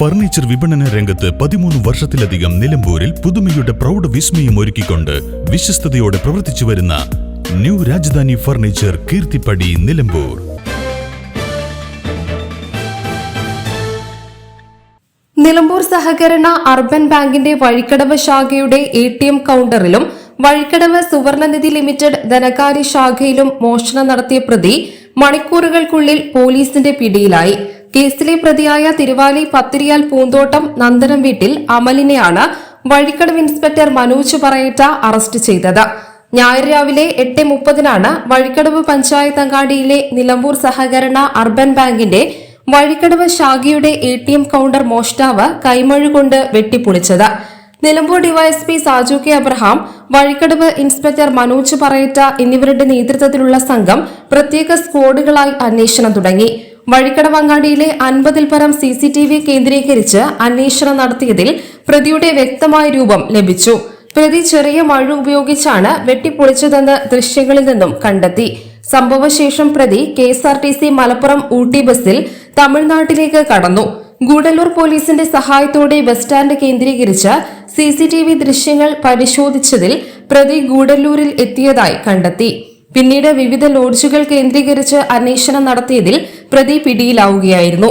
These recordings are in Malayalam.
ഫർണിച്ചർ വിപണന രംഗത്ത് പതിമൂന്ന് വർഷത്തിലധികം നിലമ്പൂരിൽ പുതുമയുടെ പ്രൗഢ വിസ്മയം ഒരുക്കിക്കൊണ്ട് വിശ്വസ്തയോടെ പ്രവർത്തിച്ചു വരുന്ന ന്യൂ രാജധാനി ഫർണിച്ചർ കീർത്തിപ്പടി നിലമ്പൂർ. നിലമ്പൂർ സഹകരണ അർബൻ ബാങ്കിന്റെ വഴിക്കടവ് ശാഖയുടെ A T M കൌണ്ടറിലും Vazhikkadavu സുവർണനിധി limited ധനകാര്യ ശാഖയിലും മോഷണം നടത്തിയ പ്രതി മണിക്കൂറുകൾക്കുള്ളിൽ പോലീസിന്റെ പിടിയിലായി. കേസിലെ പ്രതിയായ തിരുവാലി പത്തിരിയാൽ പൂന്തോട്ടം നന്ദനം വീട്ടിൽ അമലിനെയാണ് വഴിക്കടവ് ഇൻസ്പെക്ടർ മനോജ് പറയറ്റ അറസ്റ്റ് ചെയ്തത്. ഞായർ രാവിലെ എട്ട് മുപ്പതിനാണ് വഴിക്കടവ് പഞ്ചായത്ത് അങ്ങാടിയിലെ നിലമ്പൂർ സഹകരണ അർബൻ ബാങ്കിന്റെ വഴിക്കടവ് ശാഖയുടെ എ ടി എം കൌണ്ടർ മോഷ്ടാവ് കൈമഴുകൊണ്ട് വെട്ടിപ്പൊളിച്ചത്. Nilambur DYSP Saju K Abraham Vazhikkadavu inspector Manoj Parayatta എന്നിവരുടെ നേതൃത്വത്തിലുള്ള സംഘം പ്രത്യേക സ്ക്വാഡുകളായി അന്വേഷണം തുടങ്ങി. വഴിക്കടവ് അങ്ങാടിയിലെ അൻപതിൽ പരം സി സി ടി വി കേന്ദ്രീകരിച്ച് അന്വേഷണം നടത്തിയതിൽ പ്രതിയുടെ വ്യക്തമായ രൂപം ലഭിച്ചു. പ്രതി ചെറിയ മഴ ഉപയോഗിച്ചാണ് വെട്ടിപ്പൊളിച്ചതെന്ന് ദൃശ്യങ്ങളിൽ നിന്നും കണ്ടെത്തി. സംഭവശേഷം പ്രതി K S R T C Malappuram Ooty ബസ്സിൽ തമിഴ്നാട്ടിലേക്ക് കടന്നു. ഗൂഡല്ലൂർ പോലീസിന്റെ സഹായത്തോടെ ബസ് സ്റ്റാൻഡ് കേന്ദ്രീകരിച്ച് സി സി ടി വി ദൃശ്യങ്ങൾ പരിശോധിച്ചതിൽ പ്രതി ഗൂഡല്ലൂരിൽ എത്തിയതായി കണ്ടെത്തി. പിന്നീട് വിവിധ ലോഡ്ജുകൾ കേന്ദ്രീകരിച്ച് അന്വേഷണം നടത്തിയതിൽ പ്രതി പിടിയിലാവുകയായിരുന്നു.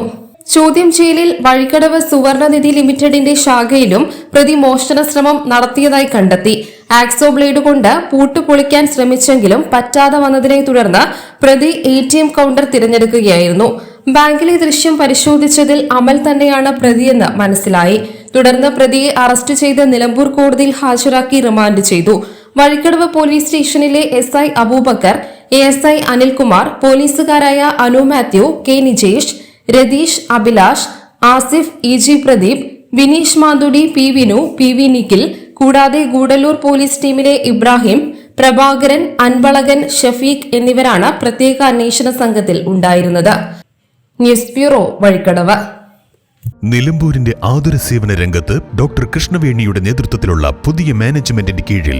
ചോദ്യം ചെയ്യലിൽ വഴിക്കടവ് സുവർണനിധി ലിമിറ്റഡിന്റെ ശാഖയിലും പ്രതി മോഷണ ശ്രമം നടത്തിയതായി കണ്ടെത്തി. ആക്സോ ബ്ലേഡ് കൊണ്ട് പൂട്ട് പൊളിക്കാൻ ശ്രമിച്ചെങ്കിലും പറ്റാതെ വന്നതിനെ തുടർന്ന് പ്രതി എ കൌണ്ടർ തിരഞ്ഞെടുക്കുകയായിരുന്നു. ബാങ്കിലെ ദൃശ്യം പരിശോധിച്ചതിൽ അമൽ തന്നെയാണ് പ്രതിയെന്ന് മനസ്സിലായി. തുടർന്ന് പ്രതിയെ അറസ്റ്റ് ചെയ്ത് നിലമ്പൂർ കോടതിയിൽ ഹാജരാക്കി റിമാൻഡ് ചെയ്തു. വഴിക്കടവ് പോലീസ് സ്റ്റേഷനിലെ S I Abubakar A S I Anilkumar പോലീസുകാരായ Anu Mathew K Nijesh Ratheesh Abhilash Asif E G Pradeep Vineesh Manthudi P Vinu P V Nikhil കൂടാതെ ഗൂഡല്ലൂർ പോലീസ് ടീമിലെ ഇബ്രാഹിം പ്രഭാകരൻ അൻവളകൻ ഷഫീഖ് എന്നിവരാണ് പ്രത്യേക അന്വേഷണ സംഘത്തിൽ ഉണ്ടായിരുന്നത്. News bureau Vazhikkadavu. നിലമ്പൂരിന്റെ ആതുര സേവന രംഗത്ത് ഡോക്ടർ കൃഷ്ണവേണിയുടെ നേതൃത്വത്തിലുള്ള പുതിയ മാനേജ്മെന്റിന്റെ കീഴിൽ